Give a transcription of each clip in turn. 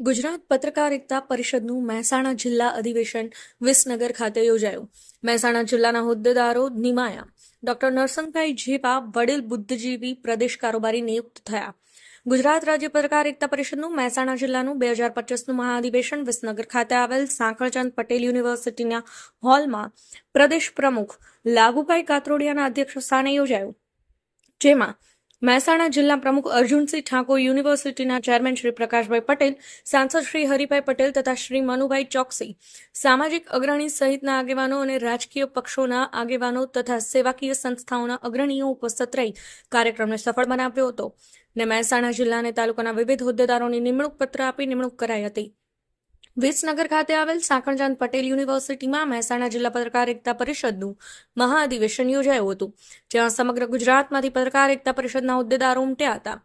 ગુજરાત પત્રકારિતા પરિષદનું મહેસાણા જિલ્લા અધિવેશન વિસનગર ખાતે યોજાયું. મહેસાણા જિલ્લાના હોદ્દેદારો નિમાયા. ડોક્ટર નરસંગભાઈ જેપા વડીલ બુદ્ધિજીવી પ્રદેશ કારોબારી નિયુક્ત થયા. ગુજરાત રાજ્ય પત્રકાર એકતા પરિષદનું મહેસાણા જિલ્લાનું બે હજાર પચીસનું મહાઅધિવેશન વિસનગર ખાતે આવેલ સાંકળચંદ પટેલ યુનિવર્સિટીના હોલમાં પ્રદેશ પ્રમુખ લાભુભાઈ કાતરોડિયાના અધ્યક્ષ સ્થાને યોજાયું. જેમાં મહેસાણા જિલ્લા પ્રમુખ અર્જુનસિંહ ઠાકોર યુનિવર્સિટીના ચેરમેન શ્રી પ્રકાશભાઈ પટેલ, સાંસદ શ્રી હરિભાઈ પટેલ તથા શ્રી મનુભાઈ ચોકસી, સામાજિક અગ્રણી સહિતના આગેવાનો અને રાજકીય પક્ષોના આગેવાનો તથા સેવાકીય સંસ્થાઓના અગ્રણીઓ ઉપસ્થિત રહી કાર્યક્રમને સફળ બનાવ્યો હતો ને મહેસાણા જિલ્લા અને તાલુકાના વિવિધ હોદ્દેદારોની નિમણૂક પત્ર આપી નિમણૂક કરાઈ હતી. વિસનગર ખાતે આવેલ સાંકળચાંદ પટેલ યુનિવર્સિટીમાં મહેસાણા જિલ્લા પત્રકાર એકતા પરિષદનું મહાઅધિવેશન યોજાયું હતું, જ્યાં સમગ્ર ગુજરાતમાંથી પત્રકાર એકતા પરિષદના હોદ્દેદારો ઉમટ્યા હતા.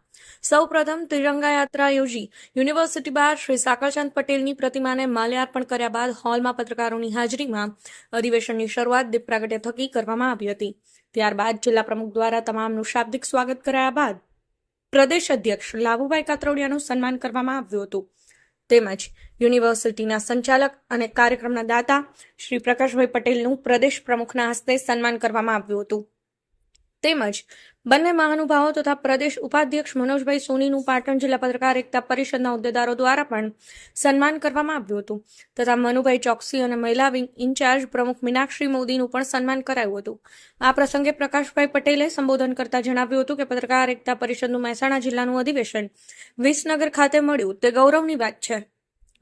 સૌપ્રથમ ત્રિરંગા યાત્રા યોજી યુનિવર્સિટી બહાર શ્રી સાકરચંદ પટેલની પ્રતિમાને માલ્યાર્પણ કર્યા બાદ હોલમાં પત્રકારોની હાજરીમાં અધિવેશનની શરૂઆત દીપ પ્રાગટ્ય થકી કરવામાં આવી હતી. ત્યારબાદ જિલ્લા પ્રમુખ દ્વારા તમામનું શાબ્દિક સ્વાગત કરાયા બાદ પ્રદેશ અધ્યક્ષ લાભુભાઈ કાતરોડિયાનું સન્માન કરવામાં આવ્યું હતું. તેમજ યુનિવર્સિટીના સંચાલક અને કાર્યક્રમના દાતા શ્રી પ્રકાશભાઈ પટેલનું પ્રદેશ પ્રમુખના હસ્તે સન્માન કરવામાં આવ્યું હતું. તેમજ બંને મહાનુભાવો તથા પ્રદેશ ઉપાધ્યક્ષ મનોજભાઈ સોનીનું પાટણ જિલ્લા પત્રકાર એકતા પરિષદના હોદ્દેદારો દ્વારા પણ સન્માન કરવામાં આવ્યું હતું. તથા મનુભાઈ ચોકસી અને મહિલા વિંગ ઇન્ચાર્જ પ્રમુખ મીનાક્ષી મોદીનું પણ સન્માન કરાયું હતું. આ પ્રસંગે પ્રકાશભાઈ પટેલે સંબોધન કરતા જણાવ્યું હતું કે પત્રકાર એકતા પરિષદનું મહેસાણા જિલ્લાનું અધિવેશન વિસનગર ખાતે મળ્યું. તે ગૌરવની વાત છે.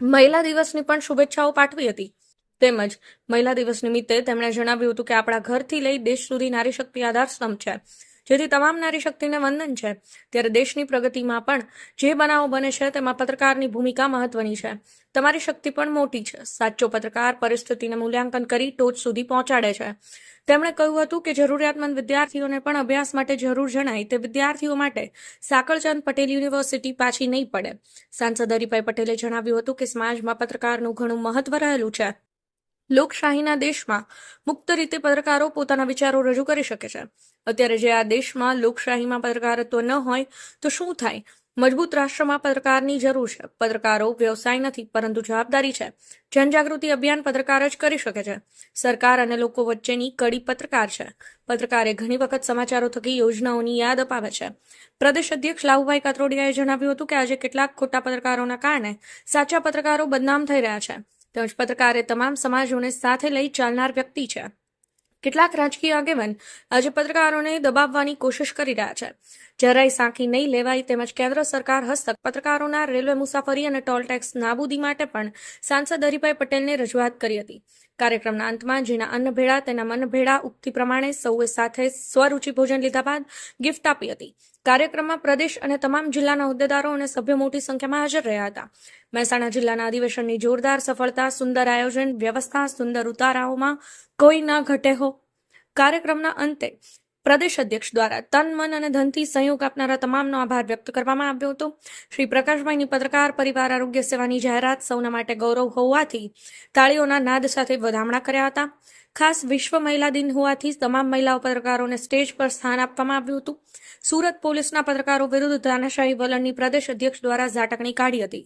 મહિલા દિવસની પણ શુભેચ્છાઓ પાઠવી હતી. તેમજ મહિલા દિવસ નિમિત્તે તેમણે જણાવ્યું હતું કે આપણા ઘરથી લઈ દેશ સુધી નારી શક્તિ આધારસ્તંભ છે. જેથી તમામ નારી શક્તિને વંદન છે. ત્યારે દેશની પ્રગતિમાં પણ જે બનાવો બને છે તેમાં પત્રકારની ભૂમિકા મહત્વની છે. તમારી શક્તિ પણ મોટી છે. સાચો પત્રકાર પરિસ્થિતિને મૂલ્યાંકન કરી ટોચ સુધી પહોંચાડે છે. તેમણે કહ્યું હતું કે જરૂરિયાતમંદ વિદ્યાર્થીઓને પણ અભ્યાસ માટે જરૂર જણાય તે વિદ્યાર્થીઓ માટે સાકળચંદ પટેલ યુનિવર્સિટી પાછી નહીં પડે. સાંસદ હરિભાઈ પટેલે જણાવ્યું હતું કે સમાજમાં પત્રકારનું ઘણું મહત્વ રહેલું છે. લોકશાહીના દેશમાં મુક્ત રીતે પત્રકારો પોતાના વિચારો રજૂ કરી શકે છે. અત્યારે જે આ દેશમાં લોકશાહીમાં પત્રકારત્વ ન હોય, તો શું થાય? મજબૂત રાષ્ટ્રમાં પત્રકારની જરૂર છે. પત્રકારો વ્યવસાય નથી, પરંતુ જવાબદારી છે. જનજાગૃતિ અભિયાન પત્રકાર જ કરી શકે છે. સરકાર અને લોકો વચ્ચેની કડી પત્રકાર છે. પત્રકારે ઘણી વખત સમાચારો થકી યોજનાઓની યાદ અપાવે છે. પ્રદેશ અધ્યક્ષ લાવુભાઈ કાતરોડિયાએ જણાવ્યું હતું કે આજે કેટલાક ખોટા પત્રકારોના કારણે સાચા પત્રકારો બદનામ થઈ રહ્યા છે. તેમજ પત્રકાર એ તમામ સમાજોને સાથે લઈ ચાલનાર વ્યક્તિ છે. કેટલાક રાજકીય આગેવાન આજે પત્રકારોને દબાવવાની કોશિશ કરી રહ્યા છે. જરાય સાંખી નહીં લેવાય તેમજ કેન્દ્ર સરકાર હસ્તક પત્રકારોના રેલવે મુસાફરી અને ટોલ ટેક્સ નાબૂદી માટે પણ સાંસદ હરિભાઈ પટેલને રજૂઆત કરી હતી. કાર્યક્રમના અંતમાં જેના અન્નભેળા તેના મનભેળા ઉક્તિ પ્રમાણે સૌએ સાથે સ્વરૂચિ ભોજન લીધા બાદ ગિફ્ટ આપી હતી. કાર્યક્રમમાં પ્રદેશ અને તમામ જિલ્લાના હોદ્દેદારો અને સભ્યો મોટી સંખ્યામાં હાજર રહ્યા હતા. મહેસાણા જિલ્લાના અધિવેશનની જોરદાર સફળતા, સુંદર આયોજન, વ્યવસ્થા, સુંદર ઉતારાઓમાં કોઈ ના ઘટે હો. કાર્યક્રમના અંતે પ્રદેશ અધ્યક્ષ દ્વારા તન, મન અને ધનથી સહયોગ આપનારા તમામનો આભાર વ્યક્ત કરવામાં આવ્યો હતો. શ્રી પ્રકાશભાઈની પત્રકાર, પરિવાર, આરોગ્ય સેવાની જાહેરાત સૌના માટે ગૌરવ હોવાથી તાળીઓના નાદ સાથે વધામણા કર્યા હતા. ખાસ વિશ્વ મહિલા દિન હોવાથી તમામ મહિલાઓ પત્રકારોને સ્ટેજ પર સ્થાન આપવામાં આવ્યું હતું. સુરત પોલીસના પત્રકારો વિરુદ્ધ તાનાશાહી વલણની પ્રદેશ અધ્યક્ષ દ્વારા ઝાટકણી કાઢી હતી.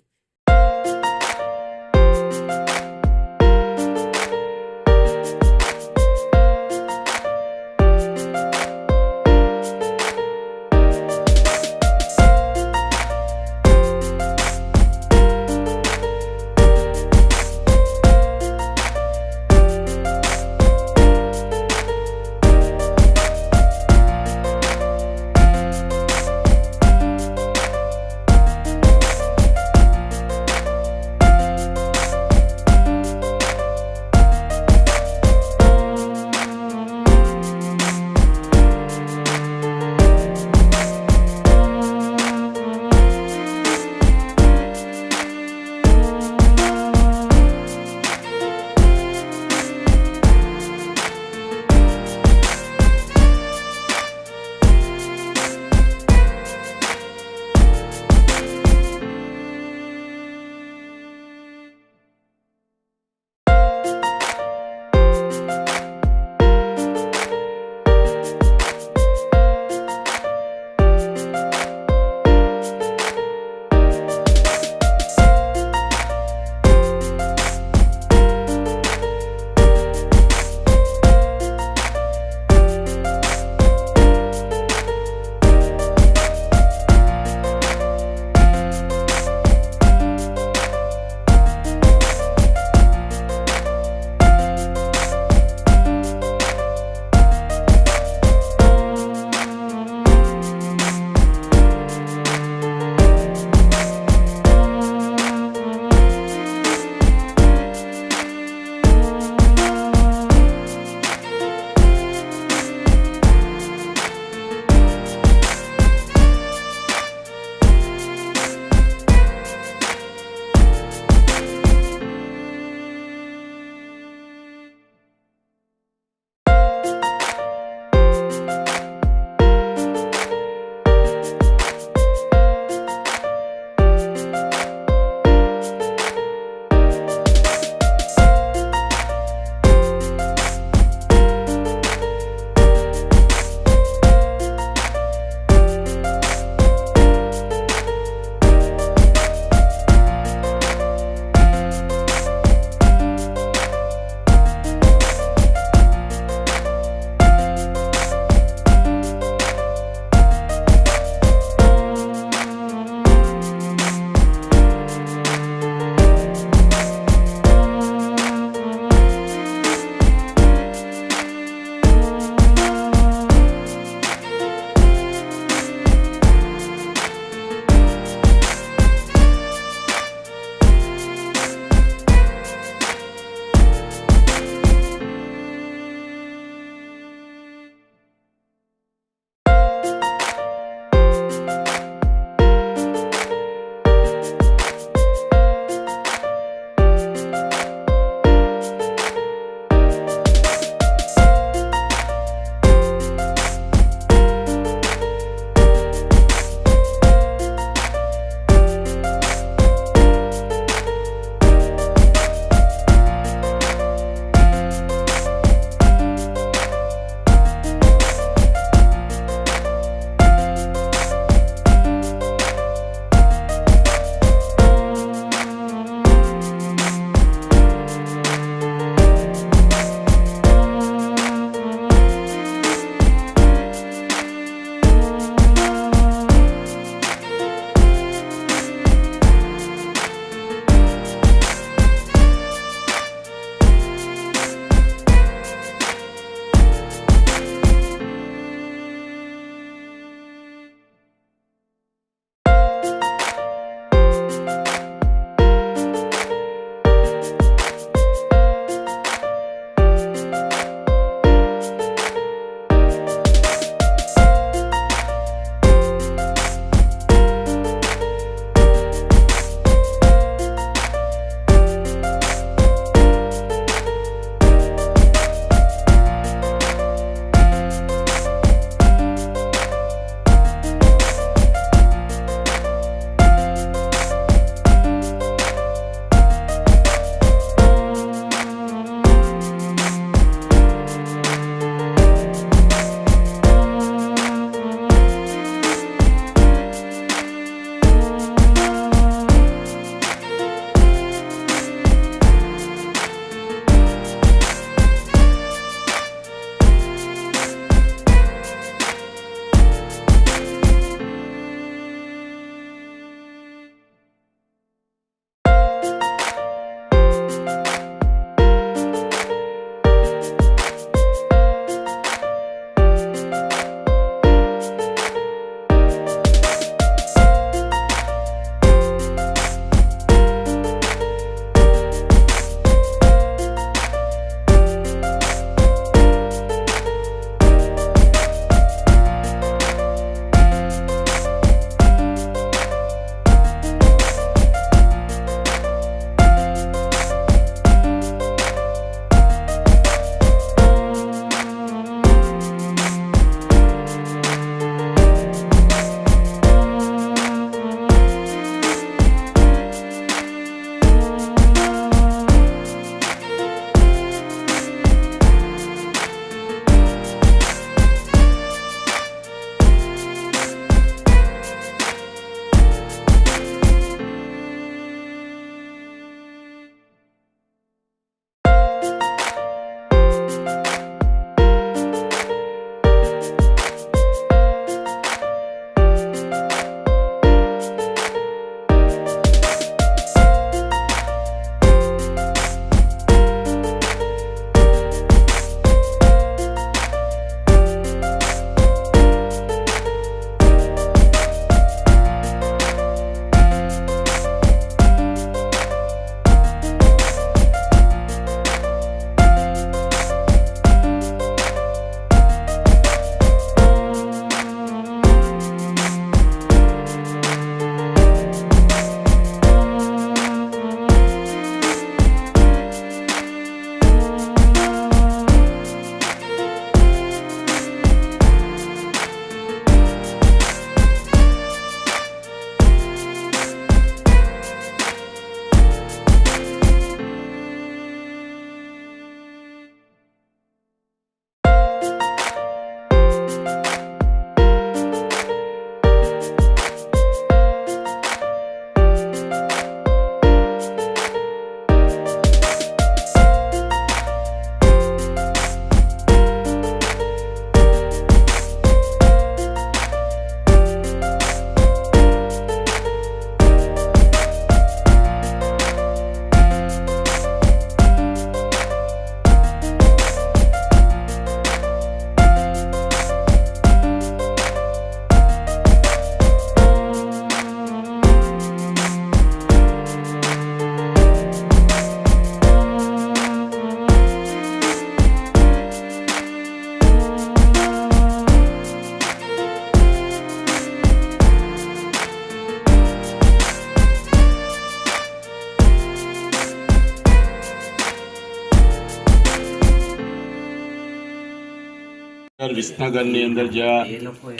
વિસનગરની અંદર જ્યાં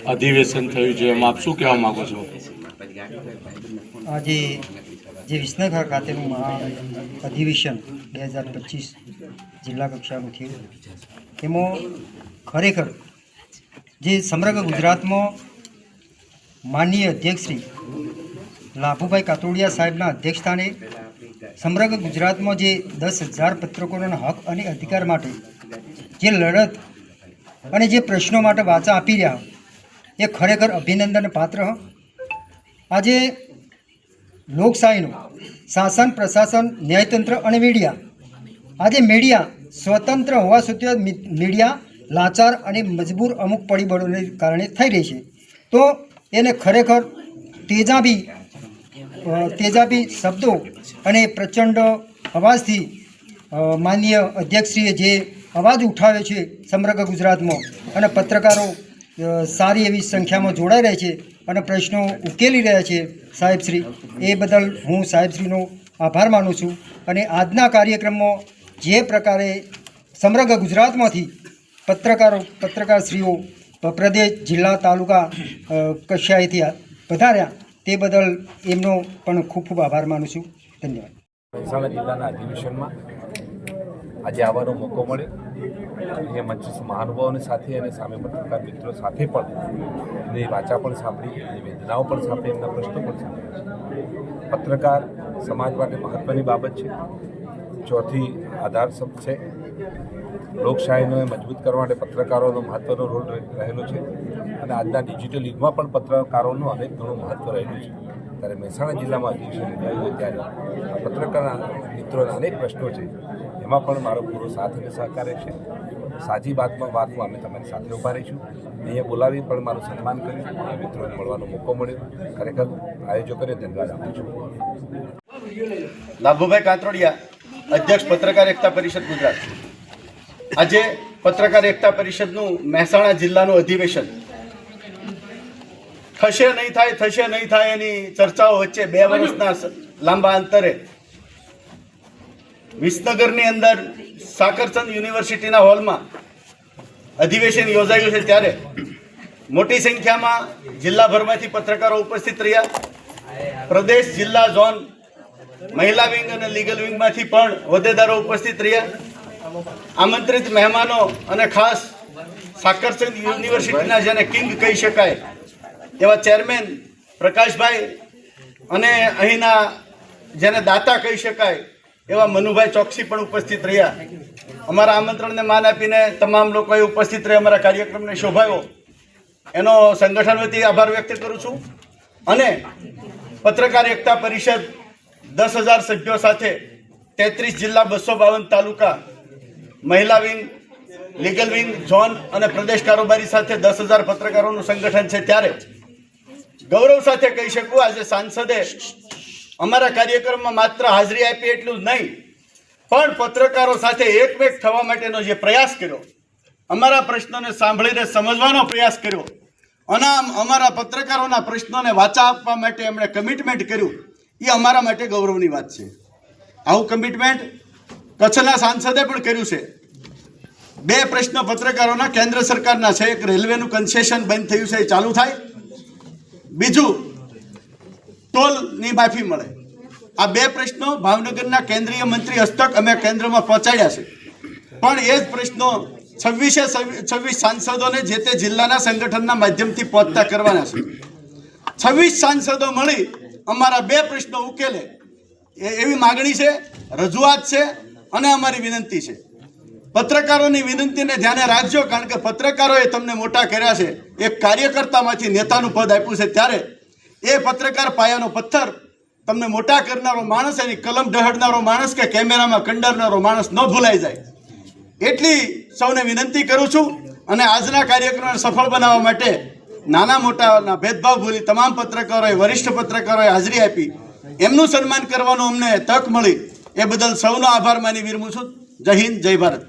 અધિવેશન થયું છે, એમાં આપ શું કહેવા માગો છો? આજે જે વિસનગર ખાતેનું અધિવેશન બે હજાર પચીસ જિલ્લા કક્ષાનું થયું. એમાં ખરેખર જે સમગ્ર ગુજરાતમાં માનનીય અધ્યક્ષશ્રી લાભુભાઈ કાતોડિયા સાહેબના અધ્યક્ષસ્થાને સમગ્ર ગુજરાતમાં જે દસ હજાર પત્રકોના હક અને અધિકાર માટે જે લડત અને જે પ્રશ્નો માટે વાચા આપી રહ્યા એ ખરેખર અભિનંદન પાત્ર આજે લોકશાહીનું શાસન, પ્રશાસન, ન્યાયતંત્ર અને મીડિયા, આજે મીડિયા સ્વતંત્ર હોવા છતાં મીડિયા લાચાર અને મજબૂર અમુક પરિબળોને કારણે થઈ રહી છે. તો એને ખરેખર તેજાબી તેજાબી શબ્દો અને પ્રચંડ અવાજથી માનનીય અધ્યક્ષશ્રીએ જે અવાજ ઉઠાવ્યો છે સમગ્ર ગુજરાતમાં. અને પત્રકારો સારી એવી સંખ્યામાં જોડાઈ રહ્યા છે અને પ્રશ્નો ઉકેલી રહ્યા છે. સાહેબશ્રી એ બદલ હું સાહેબશ્રીનો આભાર માનું છું. અને આજના કાર્યક્રમમાં જે પ્રકારે સમગ્ર ગુજરાતમાંથી પત્રકારો, પત્રકારશ્રીઓ પ્રદેશ, જિલ્લા, તાલુકા કક્ષાએથી પધાર્યા તે બદલ એમનો પણ ખૂબ ખૂબ આભાર માનું છું. ધન્યવાદ. મહેસાણા જિલ્લાના અધિવેશનમાં આજે આવવાનો મોકો મળ્યો. એ મંચ મહાનુભાવોની સાથે અને સામે પત્રકાર મિત્રો સાથે પણ એની વાચા પણ સાંભળી, એની વેદનાઓ પણ સાંભળી, એમના પ્રશ્નો પણ સાંભળ્યા પત્રકાર સમાજ માટે મહત્ત્વની બાબત છે. ચોથી આધાર શબ્દ છે. લોકશાહીને મજબૂત કરવા માટે પત્રકારોનો મહત્ત્વનો રોલ રહે- રહેલો છે. અને આજના ડિજિટલ યુગમાં પણ પત્રકારોનું અનેક ઘણું મહત્ત્વ રહેલું છે. ત્યારે મહેસાણા જિલ્લામાં અધિવેશન યોજાયું ત્યારે પત્રકારના પત્રકાર મિત્રોના અનેક પ્રશ્નો છે. એમાં પણ મારો પૂરો સાથ અને સહકાર છે. સાચી વાતમાં વાતમાં અમે તમારી સાથે ઊભા રહીશું. અહીંયા બોલાવી પણ મારું સન્માન કર્યું અને મિત્રોને મળવાનો મોકો મળ્યો. ખરેખર આયોજકોને ધન્યવાદ આપું છું. લાભુભાઈ કાંતરોડિયા, અધ્યક્ષ પત્રકાર એકતા પરિષદ ગુજરાત. આજે પત્રકાર એકતા પરિષદનું મહેસાણા જિલ્લાનું અધિવેશન. થશે નહીં થાય, થશે નહીં થાય એની ચર્ચાઓ વચ્ચે બે વર્ષના લાંબા અંતરે વિસનગરની અંદર સાકરચંદ યુનિવર્સિટીના હોલમાં અધિવેશન યોજાયું છે ત્યારે મોટી સંખ્યામાં જિલ્લાભરમાંથી પત્રકારો ઉપસ્થિત રહ્યા. પ્રદેશ જિલ્લા ઝોન મહિલા વિંગ અને લીગલ વિંગમાંથી પણ હોદ્દેદારો ઉપસ્થિત રહ્યા. આમંત્રિત મહેમાનો અને ખાસ સાકરચંદ યુનિવર્સિટીના જેને કિંગ કહી શકાય એવા ચેરમેન પ્રકાશભાઈ અને અહીંના જેને દાતા કહી શકાય એવા મનુભાઈ ચોકસી પણ ઉપસ્થિત રહ્યા. અમારા આમંત્રણને માન આપીને તમામ લોકોએ ઉપસ્થિત રહી અમારા કાર્યક્રમને શોભાયો એનો સંગઠન વતી આભાર વ્યક્ત કરું છું. અને પત્રકાર એકતા પરિષદ દસ હજાર સભ્યો સાથે તેત્રીસ જિલ્લા બસો બાવન તાલુકા મહિલા વિંગ, લીગલ વિંગ, ઝોન અને પ્રદેશ કારોબારી સાથે દસ હજાર પત્રકારોનું સંગઠન છે ત્યારે. ગૌરવ સાથે કહી શકું, આજે સાંસદે અમારા કાર્યક્રમમાં માત્ર હાજરી આપી એટલું નહીં, પણ પત્રકારો સાથે એકમેક થવા માટેનો જે પ્રયાસ કર્યો, અમારા પ્રશ્નોને સાંભળીને સમજવાનો પ્રયાસ કર્યો અને અમારા પત્રકારોના પ્રશ્નોને વાચા આપવા માટે એમણે કમિટમેન્ટ કર્યું, એ અમારા માટે ગૌરવની વાત છે. આવું કમિટમેન્ટ કચ્છના સાંસદે પણ કર્યું છે. બે પ્રશ્ન પત્રકારોના, કેન્દ્ર સરકારના છે, એક રેલવેનું કન્સેશન બંધ થયું છે, એ ચાલુ થાય. બીજું ટોલની માફી મળે. આ બે પ્રશ્નો ભાવનગરના કેન્દ્રીય મંત્રી હસ્તક અમે કેન્દ્રમાં પહોંચાડ્યા છે. પણ એ જ પ્રશ્નો છવ્વીસે છવ્વીસ સાંસદોને જે તે જિલ્લાના સંગઠનના માધ્યમથી પહોંચતા કરવાના છે. છવ્વીસ સાંસદો મળી અમારા બે પ્રશ્નો ઉકેલે. એવી માગણી છે, રજૂઆત છે અને અમારી વિનંતી છે. પત્રકારોની વિનંતીને ધ્યાને રાખજો કારણ કે પત્રકારોએ તમને મોટા કર્યા છે. એક કાર્યકર્તામાંથી નેતાનું પદ આપ્યું છે ત્યારે એ પત્રકાર પાયાનો પથ્થર તમને મોટા કરનારો માણસ, એની કલમ ઢહડનારો માણસ કે કેમેરામાં કંડારનારો માણસ ન ભૂલાઈ જાય. એટલી સૌને વિનંતી કરું છું અને આજના કાર્યક્રમને સફળ બનાવવા માટે નાના મોટાના ભેદભાવ ભૂલી તમામ પત્રકારોએ, વરિષ્ઠ પત્રકારોએ હાજરી આપી. એમનું સન્માન કરવાનું અમને તક મળી. એ બદલ સૌનો આભાર માની વિરમું છું. જય હિન્દ, જય ભારત.